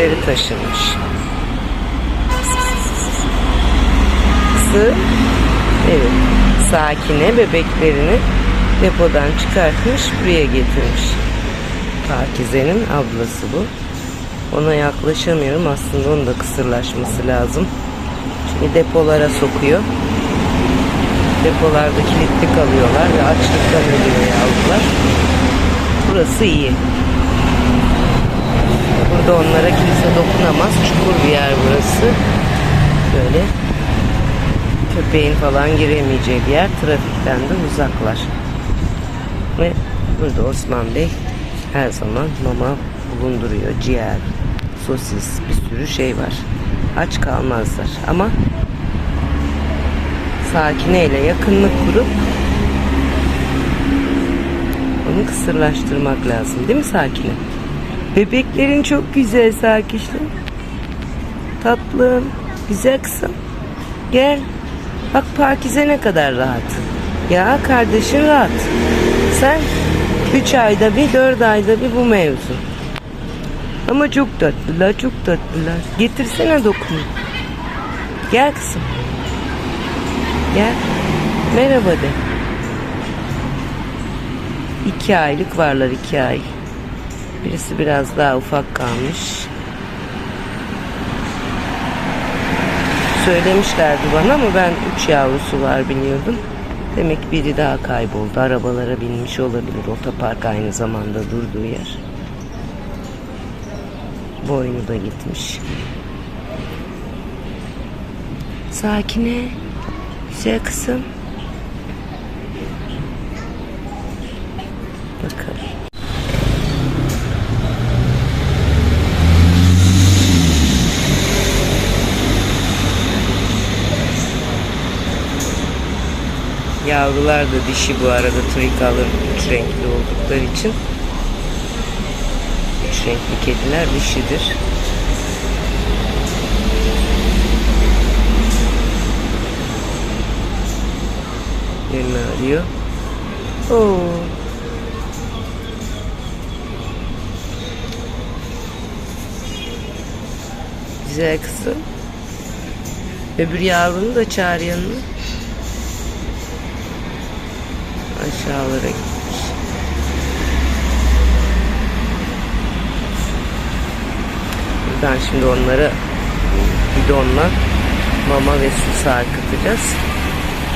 bebekleri taşınmış. Sı, evet, sakine bebeklerini depodan çıkartmış, buraya getirmiş. Pakize'nin ablası bu. Ona yaklaşamıyorum. Aslında onun da kısırlaşması lazım. Çünkü depolara sokuyor. Depolarda kilitli kalıyorlar ve açlıktan ölüyor yavrular. Burası iyi. Burada onlara kimse dokunamaz. Çukur bir yer burası. Böyle köpeğin falan giremeyeceği bir yer. Trafikten de uzaklar. Ve burada Osman Bey her zaman mama bulunduruyor. Ciğer, sosis, bir sürü şey var. Aç kalmazlar. Ama Sakine ile yakınlık kurup onu kısırlaştırmak lazım. Değil mi Sakine? Bebeklerin çok güzel Sakişli. Tatlım. Güzel kızım. Gel. Bak Pakize ne kadar rahat. Ya kardeşin rahat. Sen 3 ayda bir 4 ayda bir bu mevzu. Ama çok tatlılar çok tatlılar. Getirsene dokunu. Gel kızım. Gel. Merhaba de. İki aylık varlar iki ay. Birisi biraz daha ufak kalmış. Söylemişlerdi bana ama ben üç yavrusu var biliyordum. Demek biri daha kayboldu. Arabalara binmiş olabilir. Otopark aynı zamanda durduğu yer. Boynu da gitmiş. Sakine. Güzel kızım. Bakalım. Yavrular da dişi bu arada trikalı üç renkli oldukları için üç renkli kediler dişidir. Yerini arıyor. Oo. Güzel kızım. Öbür yavrunu da çağır yanına. Aşağılara gitmiş. Buradan şimdi onlara bidonla mama ve su sarkıtacağız.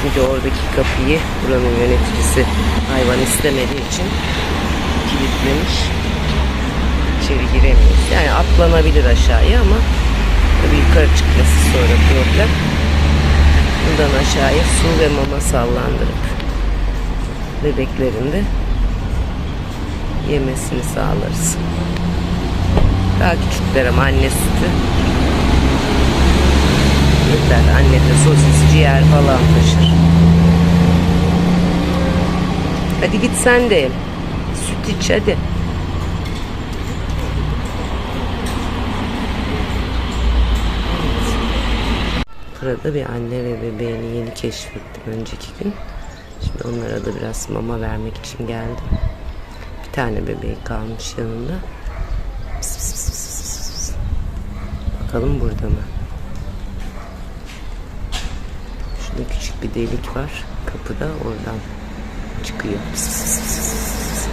Çünkü oradaki kapıyı buranın yöneticisi hayvan istemediği için kilitlemiş. İçeri giremeyiz. Yani atlanabilir aşağıya ama tabii yukarı çıkması sonra problem. Buradan aşağıya su ve mama sallandırıp bebeklerin de yemesini sağlarız. Daha küçükler ama anne sütü yeter. Anne de sosis, ciğer falan taşır. Hadi git sen de. Süt iç hadi. Burada bir anne ve bebeğini yeni keşfettim önceki gün. Onlara da biraz mama vermek için geldim. Bir tane bebeği kalmış yanında. Pıs pıs pıs pıs pıs. Bakalım burada mı? Şurada küçük bir delik var. Kapıda oradan çıkıyor. Pıs pıs pıs pıs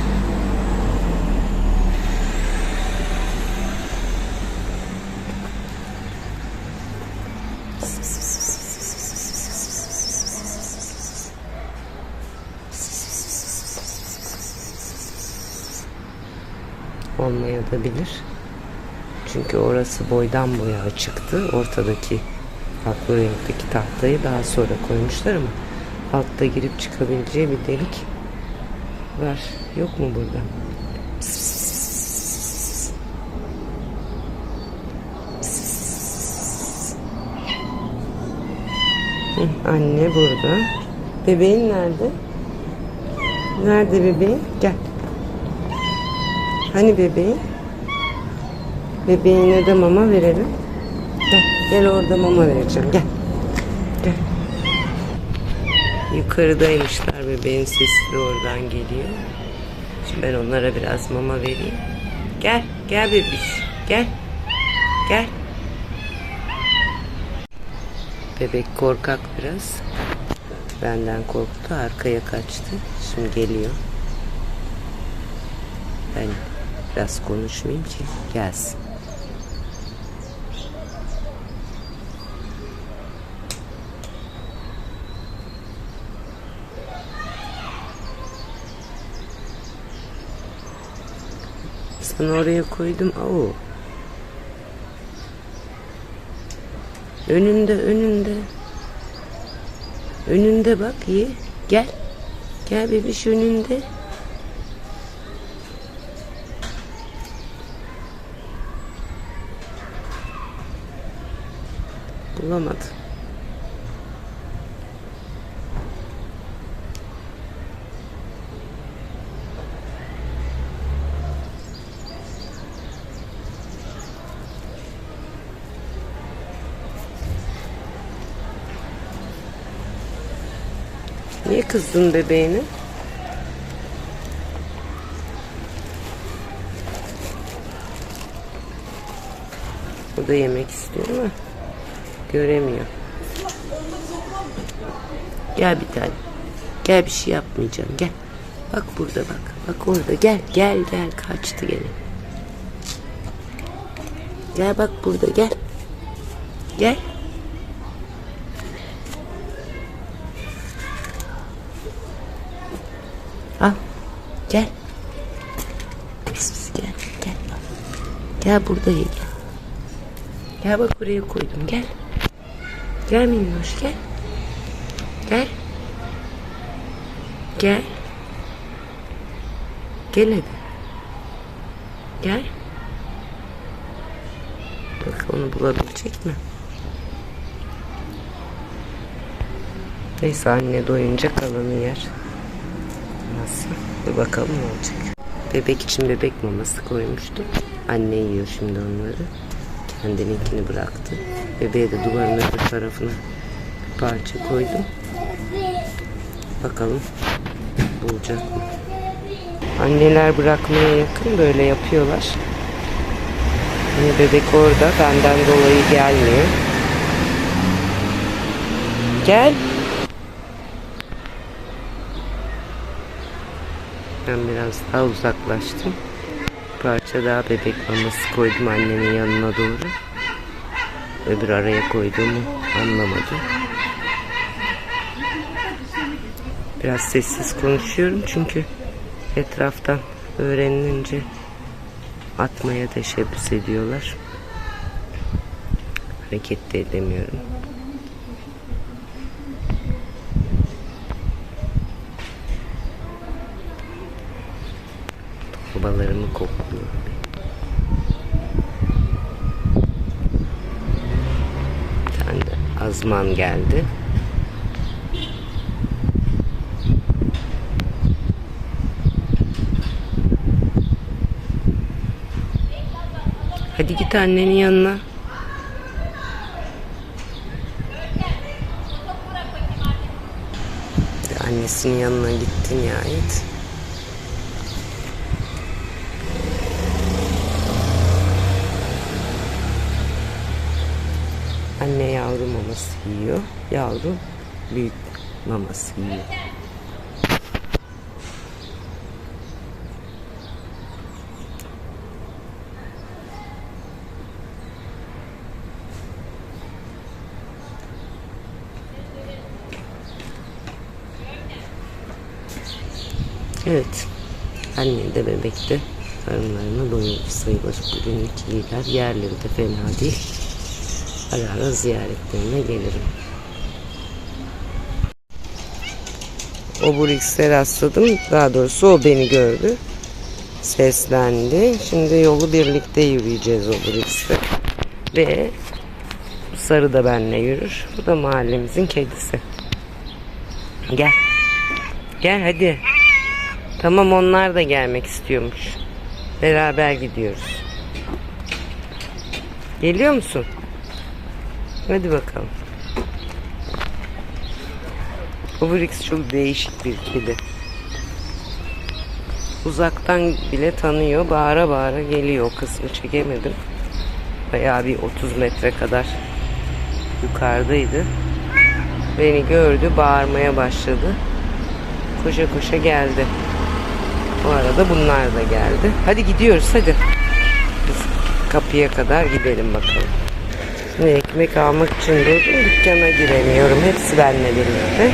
pıs. olmayabilir. Çünkü orası boydan boya açıktı. Ortadaki farklı renkteki tahtayı daha sonra koymuşlar ama altta girip çıkabileceği bir delik var. Yok mu burada? Anne burada. Bebeğin nerede? Nerede bebeğin? Gel. Hani bebeğin? Bebeğine de mama verelim. Gel, gel orada mama vereceğim. Gel. Gel. Yukarıdaymışlar bebeğin sesi de oradan geliyor. Şimdi ben onlara biraz mama vereyim. Gel, gel bebiş. Gel. Gel. Bebek korkak biraz. Benden korktu. Arkaya kaçtı. Şimdi geliyor. Ben biraz konuşmayayım ki gelsin. Sana oraya koydum. Oo. Önünde, önünde. Önünde bak iyi. Gel. Gel bebiş önünde. Bulamadı. Niye kızdın bebeğine? O da yemek istiyor ama göremiyor. Gel bir tane. Gel bir şey yapmayacağım. Gel. Bak burada bak. Bak orada. Gel gel gel. Kaçtı gene. Gel bak burada gel. Gel. Al. Gel. Pis pis gel. Gel. Gel burada ye gel. Gel bak buraya koydum gel. Gel minnoş gel. Gel. Gel. Gel hadi. Gel. Bak onu bulabilecek mi? Neyse anne doyunca kalanı yer. Nasıl? Bir bakalım ne olacak. Bebek için bebek maması koymuştum. Anne yiyor şimdi onları. Kendininkini bıraktı. Bebeğe de duvarın öbür tarafına bir parça koydum. Bakalım bulacak mı? Anneler bırakmaya yakın böyle yapıyorlar. Yine bebek orada benden dolayı gelmiyor. Gel. Ben biraz daha uzaklaştım. Bir parça daha bebek maması koydum annemin yanına doğru. Öbür araya koyduğumu anlamadı. Biraz sessiz konuşuyorum çünkü etraftan öğrenilince atmaya teşebbüs ediyorlar. Hareket de edemiyorum. Tane de azman geldi. Hadi git annenin yanına. Annesinin yanına gitti nihayet. Anne yavru maması yiyor. Yavru büyük maması yiyor. Evet. Anne de bebek de karınlarına doyurdu sayılır. Bugünlük iyiler. Yerleri de fena değil. Ara ara ziyaretlerine gelirim. Oburix'e rastladım. Daha doğrusu o beni gördü. Seslendi. Şimdi yolu birlikte yürüyeceğiz Oburix'te. Ve sarı da benimle yürür. Bu da mahallemizin kedisi. Gel. Gel hadi. Tamam onlar da gelmek istiyormuş. Beraber gidiyoruz. Geliyor musun? Hadi bakalım. Obrix çok değişik bir kedi. Uzaktan bile tanıyor. Bağıra bağıra geliyor. O kısmı çekemedim. Bayağı bir 30 metre kadar yukarıdaydı. Beni gördü, bağırmaya başladı. Koşa koşa geldi. O arada bunlar da geldi. Hadi gidiyoruz hadi. Biz kapıya kadar gidelim bakalım. Şimdi ekmek almak için durdum. Dükkana giremiyorum. Hepsi benimle birlikte.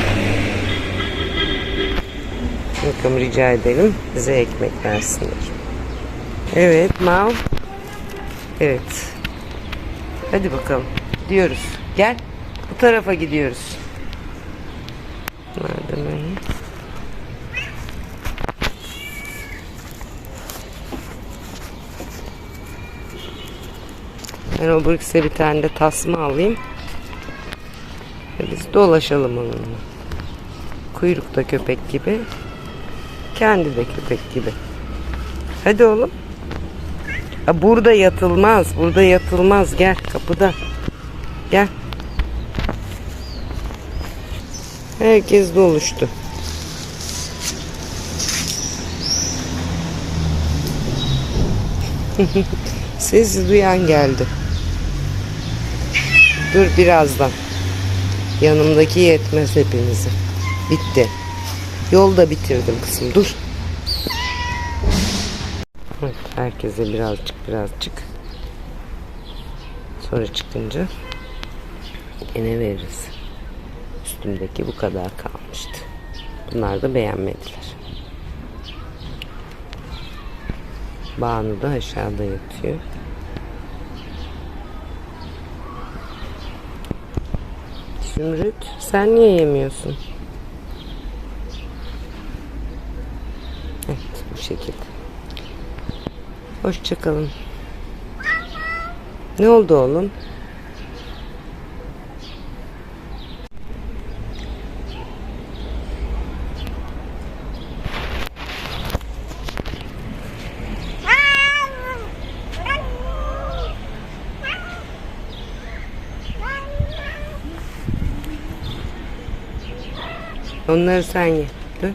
Bakalım rica edelim. Bize ekmek versinler. Evet Mal. Evet. Hadi bakalım. Gidiyoruz. Gel. Bu tarafa gidiyoruz. Ben o Brüks'e bir tane de tasma alayım. Ve Biz dolaşalım onunla. Kuyrukta köpek gibi. Kendi de köpek gibi. Hadi oğlum. Ha, burada yatılmaz. Burada yatılmaz. Gel kapıda. Gel. Herkes doluştu. Sesi duyan geldi. Dur birazdan. Yanımdaki yetmez hepinizi. Bitti. Yolda bitirdim kızım. Dur. Evet, herkese birazcık birazcık. Sonra çıkınca yine veririz. Üstümdeki bu kadar kalmıştı. Bunlar da beğenmediler. Banu da aşağıda yatıyor. Zümrüt sen niye yemiyorsun? Evet bu şekilde. Hoşçakalın. Ne oldu oğlum? Onları sen ye. Dur.